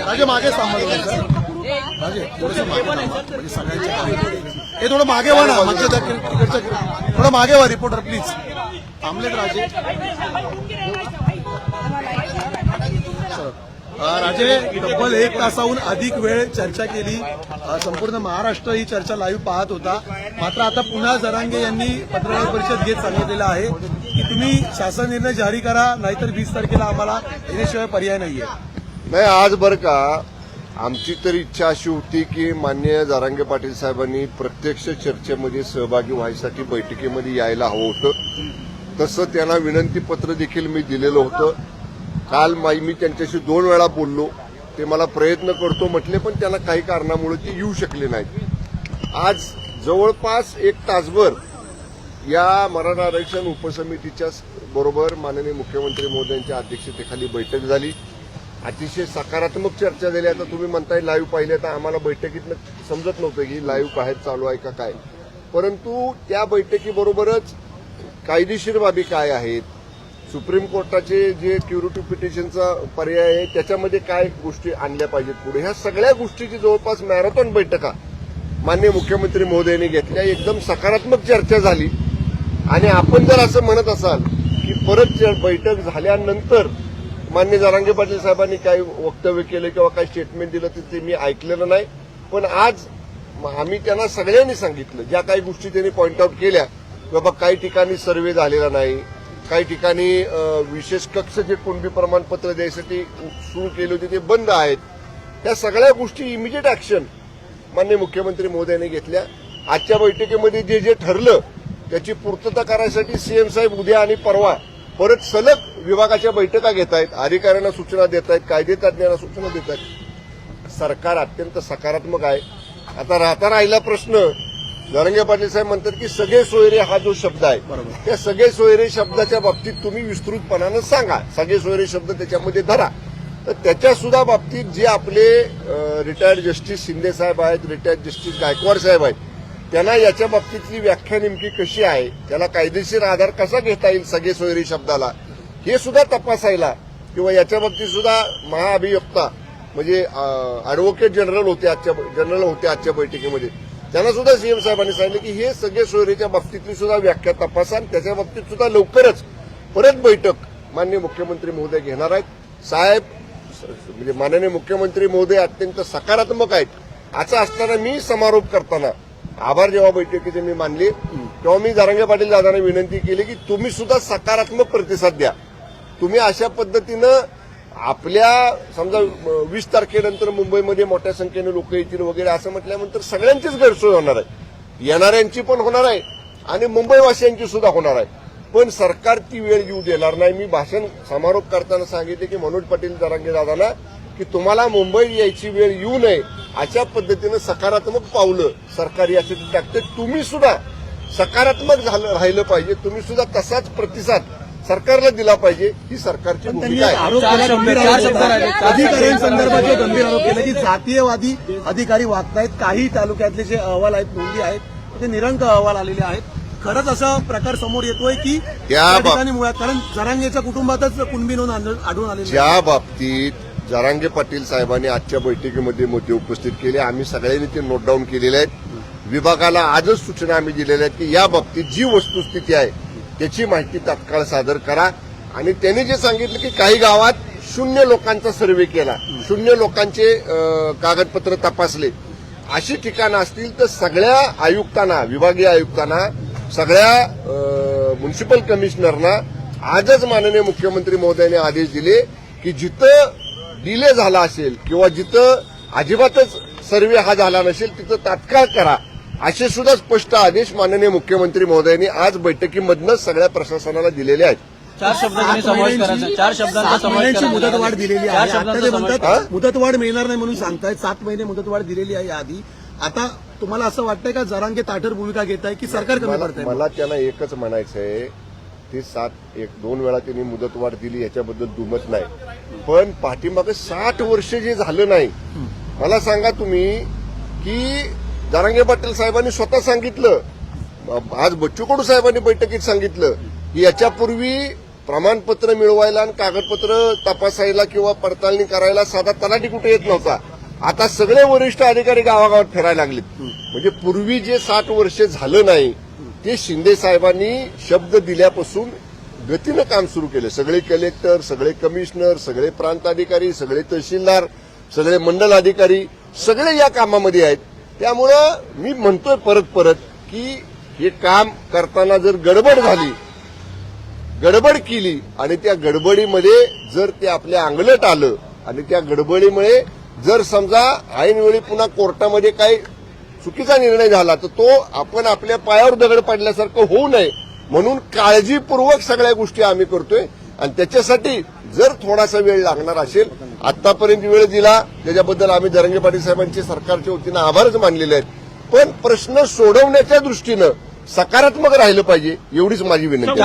राजे मागे सांभाळून राजे थोडंसं मागे म्हणजे हे थोडं मागे व्हा ना म्हणजे त्या क्रिकेटच्या थोडं मागे व्हा रिपोर्टर प्लीज थांबलेत राजे. राजे तब्बल एक तासाहून अधिक वेळ चर्चा केली. संपूर्ण महाराष्ट्र ही चर्चा लाईव्ह पाहत होता. मात्र आता पुन्हा जरांगे यांनी पत्रकार परिषद घेत सांगितलेलं आहे की तुम्ही शासन निर्णय जारी करा नाहीतर वीस तारखेला आम्हाला येण्याशिवाय पर्याय नाहीये. नाही आज बरं का आमची तर इच्छा अशी होती की मान्य जारांगे पाटील साहेबांनी प्रत्यक्ष चर्चेमध्ये सहभागी व्हायसाठी बैठकीमध्ये यायला हवं होतं. तसं त्यांना विनंती पत्र देखील मी दिलेलं होतं. काल माई मी त्यांच्याशी दोन वेळा बोललो. ते मला प्रयत्न करतो म्हटले पण त्यांना काही कारणामुळे ते येऊ शकले नाहीत. आज जवळपास एक तासभर या मराठा आरक्षण उपसमितीच्या बरोबर माननीय मुख्यमंत्री महोदयांच्या अध्यक्षतेखाली बैठक झाली. अतिशय सकारात्मक चर्चा झाली. आता तुम्ही म्हणताय लाईव्ह पाहिले तर आम्हाला बैठकीतनं समजत नव्हतं की लाईव्ह बाहेर चालू आहे का काय. परंतु त्या बैठकीबरोबरच कायदेशीर बाबी काय आहेत? सुप्रीम कोर्टाचे जे क्युरिटिव्ह पिटिशनचा पर्याय आहे त्याच्यामध्ये काय गोष्टी आणल्या पाहिजेत पुढे? ह्या सगळ्या गोष्टीची जवळपास मॅरेथॉन बैठका माननीय मुख्यमंत्री महोदयांनी घेतल्या. एकदम सकारात्मक चर्चा झाली. आणि आपण जर असं म्हणत असाल की परत बैठक झाल्यानंतर मान्य जारांगे पाटील साहेबांनी काही वक्तव्य केलं किंवा काही स्टेटमेंट दिलं तर ते मी ऐकलेलं नाही. पण आज म- आम्ही त्यांना सगळ्यांनी सांगितलं ज्या काही गोष्टी त्यांनी पॉईंट आऊट केल्या बाबा काही ठिकाणी सर्वे झालेला नाही. काही ठिकाणी विशेष कक्ष जे कुणबी प्रमाणपत्र द्यायसाठी सुरू केले होते ते बंद आहेत. त्या सगळ्या गोष्टी इमिजिएट ऍक्शन मान्य मुख्यमंत्री मोदयांनी घेतल्या. आजच्या बैठकीमध्ये जे जे ठरलं त्याची पूर्तता करायसाठी सीएम साहेब उद्या आणि परवा परत सलग विभागाच्या बैठका घेत आहेत अधिकाऱ्यांना सूचना देत आहेत कायदे तज्ज्ञांना सूचना देत आहेत. सरकार अत्यंत सकारात्मक आहे. आता राहता राहिला प्रश्न जरंगे पाटील साहेब म्हणतात की सगळे सोयरे हा जो शब्द आहे बरोबर. त्या सगळे सोयरे शब्दाच्या बाबतीत तुम्ही विस्तृतपणानं सांगा. सगळे सोयरे शब्द त्याच्यामध्ये धरा. तर त्याच्या सुद्धा बाबतीत जे आपले रिटायर्ड जस्टिस शिंदे साहेब आहेत रिटायर्ड जस्टिस गायकवाड साहेब आहेत त्यांना याच्या बाबतीतली व्याख्या नेमकी कशी आहे त्याला कायदेशीर आधार कसा घेता येईल सगळे सोयरी शब्दाला हे सुद्धा तपासायला किंवा याच्या बाबतीत सुद्धा महाअभियोक्ता म्हणजे अॅडव्होकेट जनरल होते आजच्या जनरल होते आजच्या बैठकीमध्ये. त्यांना सुद्धा सीएम साहेबांनी सांगितलं की हे सगळे सोयरीच्या बाबतीतली सुद्धा व्याख्या तपासा आणि त्याच्या बाबतीत सुद्धा लवकरच परत बैठक माननीय मुख्यमंत्री महोदय घेणार आहेत. साहेब म्हणजे माननीय मुख्यमंत्री महोदय अत्यंत सकारात्मक आहेत. असं असताना मी समारोप करताना आभार जेव्हा बैठकीचे मी मानले तेव्हा मी जारंगे पाटील दादांना विनंती केली की तुम्ही सुद्धा सकारात्मक प्रतिसाद द्या. तुम्ही अशा पद्धतीनं आपल्या समजा वीस तारखेनंतर मुंबईमध्ये मोठ्या संख्येने लोक येतील वगैरे असं म्हटल्यानंतर सगळ्यांचीच गैरसोय होणार आहे. येणाऱ्यांची पण होणार आहे आणि मुंबईवासियांची सुद्धा होणार आहे. पण सरकार ती वेळ येऊ देणार नाही. मी भाषण समारोप करताना सांगितले की मनोज पाटील जरांगे दादाला की तुम्हाला मुंबई यायची वेळ येऊ नये अशा पद्धतीनं सकारात्मक पावलं सरकार यासाठी टाकते. तुम्ही सुद्धा सकारात्मक झालं राहिलं पाहिजे. तुम्ही सुद्धा तसाच प्रतिसाद सरकारला दिला पाहिजे ही सरकारची भूमिका अधिकाऱ्यांसंदर्भात जो गंभीर आरोप केला की जातीयवादी अधिकारी वागतायत काही तालुक्यातले जे अहवाल आहेत नोंदी आहेत ते निरंक अहवाल आलेले आहेत. खरंच असा प्रकार समोर येतोय की त्या ठिकाणी मुळात कारण जरांगेच्या कुटुंबातच कुणबी नोंद आढळ- आढळून आलेली आहे. ज्या बाबतीत जरांगे पाटील साहेबांनी आजच्या बैठकीमध्ये मुद्दे उपस्थित केले आम्ही सगळ्यांनी ते नोट डाऊन केलेले आहेत. विभागाला आजच सूचना आम्ही दिलेल्या आहेत की या बाबतीत जी वस्तुस्थिती आहे त्याची माहिती तात्काळ सादर करा. आणि त्यांनी जे सांगितलं की काही गावात शून्य लोकांचा सर्वे केला. शून्य लोकांचे कागदपत्र तपासले. अशी ठिकाणं असतील तर सगळ्या आयुक्तांना विभागीय आयुक्तांना सगळ्या म्युन्सिपल कमिशनरना आजच माननीय मुख्यमंत्री महोदयाने आदेश दिले की जिथं डिले झाला असेल किंवा जिथं अजिबातच सर्वे हा झाला नसेल तिथं तात्काळ करा. असे सुद्धा स्पष्ट आदेश माननीय मुख्यमंत्री महोदयांनी आज बैठकीमधनं सगळ्या प्रशासनाला दिलेले आहेत. चार शब्दांनी सात समावेश महिन्यांची- करायचा. चार शब्दांचा सात समावेश महिन्यांची करायचा. मुदतवाढ दिलेली चार आहे आता शब्दांचा ते समावेश म्हणतात मुदतवाढ मिळणार नाही म्हणून सांगतायत. सात महिने मुदतवाढ दिलेली आहे आधी आता तुम्हाला असं वाटतंय का जरांगे ताठर भूमिका घेत आहे की सरकार कमी मला पडतंय? मला त्यांना एकच म्हणायचं आहे ते सात एक दोन वेळा त्यांनी मुदतवाढ दिली याच्याबद्दल दुमत नाही. पण पाठीमागे साठ वर्ष जे झालं नाही मला सांगा तुम्ही की जारांगे पाटील साहेबांनी स्वतः सांगितलं. आज बच्चू कडू साहेबांनी बैठकीत सांगितलं की याच्यापूर्वी प्रमाणपत्र मिळवायला आणि कागदपत्र तपासायला किंवा पडताळणी करायला साधा तलाठी कुठे येत नव्हता. आता सगळे वरिष्ठ अधिकारी गावागावात फिरायला लागलेत. म्हणजे पूर्वी जे साठ वर्ष झालं नाही ते शिंदे साहेबांनी शब्द दिल्यापासून गतीनं काम सुरू केलं. सगळे कलेक्टर सगळे कमिशनर सगळे प्रांत अधिकारी सगळे तहसीलदार सगळे मंडल अधिकारी सगळे या कामामध्ये आहेत. त्यामुळं मी म्हणतोय परत परत की हे काम करताना जर गडबड झाली गडबड केली आणि त्या गडबडीमध्ये जर ते आपल्या अंगलट आलं आणि त्या गडबडीमुळे जर समजा ऐनवेळी पुन्हा कोर्टामध्ये काही चुकीचा निर्णय झाला तर तो आपण आपल्या पायावर दगड पडल्यासारखं होऊ नये. म्हणून काळजीपूर्वक सगळ्या गोष्टी आम्ही करतोय. आणि त्याच्यासाठी जर थोडासा वेळ लागणार असेल आतापर्यंत वेळ दिला त्याच्याबद्दल आम्ही जरंगे पाटील साहेबांचे सरकारच्या वतीनं आभारच मानलेले आहेत. पण प्रश्न सोडवण्याच्या दृष्टीनं सकारात्मक राहिलं पाहिजे एवढीच माझी विनंती